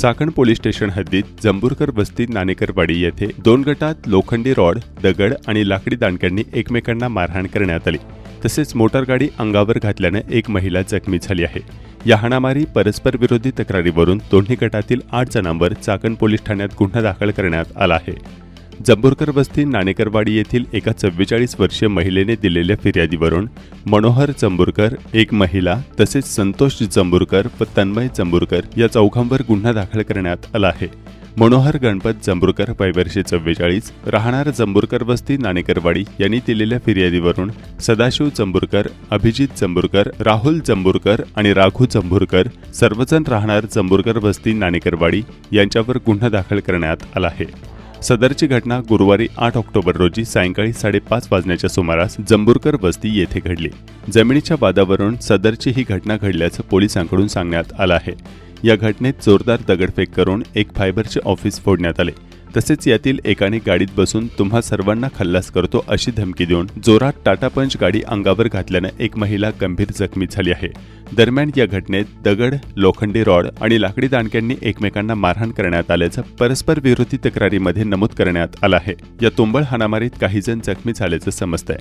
Chakan police station हद्दीत जंबूरकर वस्ती नाणेकरवाडी येथे दोन गटात लोखंडी रॉड दगड आणि लाकडी दांडक्यांनी एकमेकांना मारहाण करण्यात आली. तसेच मोटारगाडी अंगावर घातल्यानं एक महिला जखमी झाली आहे. या हाणामारी परस्पर विरोधी तक्रारीवरून दोन्ही गटातील आठ जणांवर चाकण पोलीस ठाण्यात गुन्हा दाखल करण्यात आला आहे. जंबूरकर वस्ती नाणेकरवाडी येथील एका चव्वेचाळीस वर्षीय महिलेने दिलेल्या फिर्यादीवरून मनोहर चंबूरकर एक महिला तसेच संतोष जंबूरकर व तन्मय चंबूरकर या चौघांवर गुन्हा दाखल करण्यात आला आहे. मनोहर गणपत जंबूरकर वयवर्षे चव्वेचाळीस राहणार जंबूरकर वस्ती नाणेकरवाडी यांनी दिलेल्या फिर्यादीवरून सदाशिव चंबूरकर अभिजित चंबूरकर राहुल चंबूरकर आणि राघू जंबूरकर सर्वजण राहणार जंबूरकर वस्ती नाणेकरवाडी यांच्यावर गुन्हा दाखल करण्यात आला आहे. सदरची घटना गुरुवारी आठ ऑक्टोबर रोजी सायंकाळी साडेपाच वाजण्याच्या सुमारास जंबूरकर वस्ती येथे घडली. जमिनीच्या वादावरून सदरची ही घटना घडल्याचं पोलिसांकडून सांगण्यात आलं आहे. या घटनेत जोरदार दगडफेक करून एक फायबरचे ऑफिस फोडण्यात आले. तसेच यातील एकाने गाडीत बसून तुम्हा सर्वांना खल्लास करतो अशी धमकी देऊन जोरात टाटा पंच गाडी अंगावर घातल्यानं एक महिला गंभीर जखमी झाली आहे. दरम्यान या घटनेत दगड लोखंडी रॉड आणि लाकडी दांडक्यांनी एकमेकांना मारहाण करण्यात आल्याचं परस्पर विरोधी तक्रारीमध्ये नमूद करण्यात आलं आहे. या तुंबळ हाणामारीत काही जण जखमी झाल्याचं समजतंय.